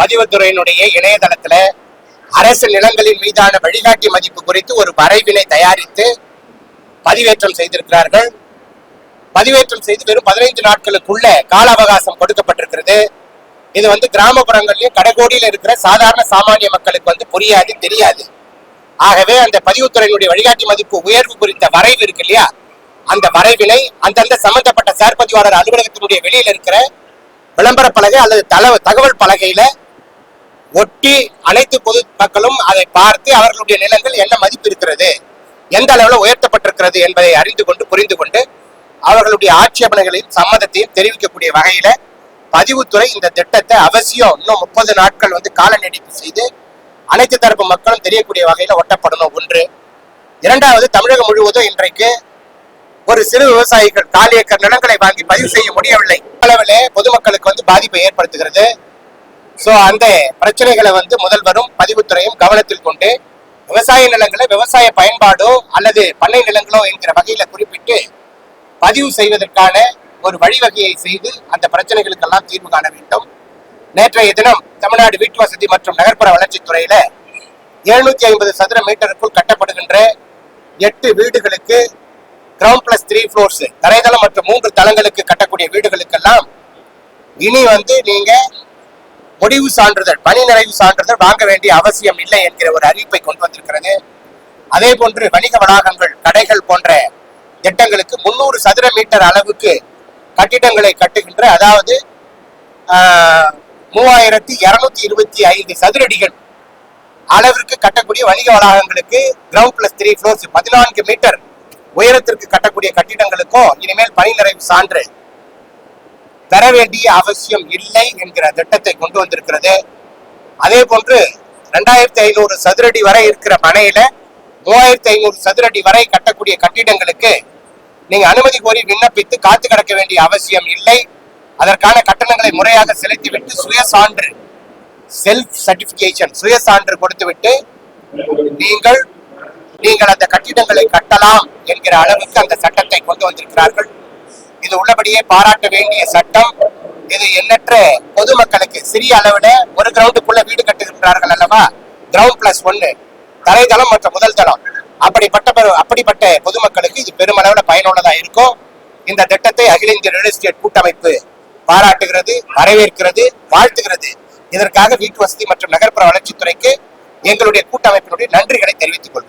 பதிவுத்துறையினுடைய இணையதளத்துல அரசு நிலங்களின் மீதான வழிகாட்டி மதிப்பு குறித்து ஒரு வரைவினை தயாரித்து பதிவேற்றம் செய்திருக்கிறார்கள். பதிவேற்றம் செய்து வெறும் பதினைந்து நாட்களுக்குள்ள கால அவகாசம் கொடுக்கப்பட்டிருக்கிறது. இது வந்து கிராமப்புறங்கள்லயும் கடைகோடியில் இருக்கிற சாதாரண சாமானிய மக்களுக்கு வந்து புரியாது தெரியாது. ஆகவே அந்த பதிவுத்துறையினுடைய வழிகாட்டி மதிப்பு உயர்வு குறித்த வரைவு இருக்கு இல்லையா? அந்த வரைவினை அந்தந்த சம்பந்தப்பட்ட செயற்பதிவாளர் அலுவலகத்தினுடைய வெளியில் இருக்கிற விளம்பர பலகை அல்லது தல தகவல் பலகையில ஒட்டி அனைத்து பொது மக்களும் அதை பார்த்து அவர்களுடைய நிலங்கள் என்ன மதிப்பு இருக்கிறது எந்த அளவில் உயர்த்தப்பட்டிருக்கிறது என்பதை அறிந்து கொண்டு புரிந்து கொண்டு அவர்களுடைய ஆட்சேபனைகளையும் சம்மதத்தையும் தெரிவிக்கக்கூடிய வகையில பதிவுத்துறை இந்த திட்டத்தை அவசியம் இன்னும் முப்பது நாட்கள் வந்து கால நீடிப்பு செய்து அனைத்து தரப்பு மக்களும் தெரியக்கூடிய வகையில ஒட்டப்படணும். ஒன்று. இரண்டாவது தமிழகம் முழுவதும் இன்றைக்கு ஒரு சிறு விவசாயிகள் காலி ஏக்கர் நிலங்களை வாங்கி பதிவு செய்ய முடியவில்லை. அளவிலே பொதுமக்களுக்கு வந்து பாதிப்பை ஏற்படுத்துகிறது. சோ அந்த பிரச்சனைகளை வந்து முதல்வரும் பதிவுத்துறையும் கவனத்தில் கொண்டு விவசாய நிலங்களை விவசாய பயன்பாடோ அல்லது பண்ணை நிலங்களோ என்கிற வகையில குறிப்பிட்டு பதிவு செய்வதற்கான ஒரு வழிவகையை செய்து அந்த பிரச்சனைகளுக்கெல்லாம் தீர்வு காண வேண்டும். நேற்றைய தினம் தமிழ்நாடு வீட்டு வசதி மற்றும் நகர்ப்புற வளர்ச்சித்துறையில எழுநூத்தி ஐம்பது சதுர மீட்டருக்குள் கட்டப்படுகின்ற எட்டு வீடுகளுக்கு கிரவுண்ட் பிளஸ் த்ரீ ஃப்ளோர்ஸ் தரைதளம் மற்றும் மூன்று தளங்களுக்கு கட்டக்கூடிய வீடுகளுக்கெல்லாம் இனி வந்து நீங்க முடிவு சான்றிதழ் பணி நிறைவு சான்றிதழ் வாங்க வேண்டிய அவசியம் இல்லை என்கிற ஒரு அறிவிப்பை கொண்டு வந்திருக்கிறது. அதே போன்று வணிக வளாகங்கள் கடைகள் போன்ற திட்டங்களுக்கு முன்னூறு சதுர மீட்டர் அளவுக்கு கட்டிடங்களை கட்டுகின்ற அதாவது மூவாயிரத்தி இருநூத்தி இருபத்தி ஐந்து சதுரடிகள் அளவிற்கு கட்டக்கூடிய வணிக வளாகங்களுக்கு கிரவுண்ட் பிளஸ் த்ரீ ஃப்ளோர்ஸ் பதினான்கு மீட்டர் உயரத்திற்கு கட்டக்கூடிய கட்டிடங்களுக்கும் இனிமேல் பணி நிறைவு சான்று பெற வேண்டிய அவசியம் இல்லை என்கிற திட்டத்தை கொண்டு வந்திருக்கிறது. அதே போன்று ரெண்டாயிரத்தி ஐநூறு சதுரடி வரை இருக்கிற மனையில மூவாயிரத்தி ஐநூறு சதுரடி வரை கட்டக்கூடிய கட்டிடங்களுக்கு நீங்க அனுமதி கோரி விண்ணப்பித்து காத்து கிடக்க வேண்டிய அவசியம் இல்லை. அதற்கான கட்டணங்களை முறையாக செலுத்திவிட்டு சுய சான்று செல்ஃப் சர்டிபிகேஷன் சுய சான்று கொடுத்துவிட்டு நீங்கள் நீங்கள் அந்த கட்டிடங்களை கட்டலாம் என்கிற அளவுக்கு அந்த சட்டத்தை கொண்டு வந்திருக்கிறார்கள். இது உள்ளபடியே பாராட்ட வேண்டிய சட்டம். இது எண்ணற்ற பொதுமக்களுக்கு சிறிய அளவுல ஒரு கிரவுண்டுக்குள்ள வீடு கட்டுகின்றார்கள் அல்லவா? கிரவுண்ட் பிளஸ் ஒன்னு தரைதளம் மற்றும் முதல் தளம். அப்படிப்பட்ட அப்படிப்பட்ட பொதுமக்களுக்கு இது பெருமளவுல பயனுள்ளதா இருக்கும். இந்த திட்டத்தை அகில இந்திய ரியல் எஸ்டேட் கூட்டமைப்பு பாராட்டுகிறது வரவேற்கிறது வாழ்த்துகிறது. இதற்காக வீட்டு வசதி மற்றும் நகர்ப்புற வளர்ச்சித்துறைக்கு எங்களுடைய கூட்டமைப்பினுடைய நன்றிகளை தெரிவித்துக் கொள்கிறோம்.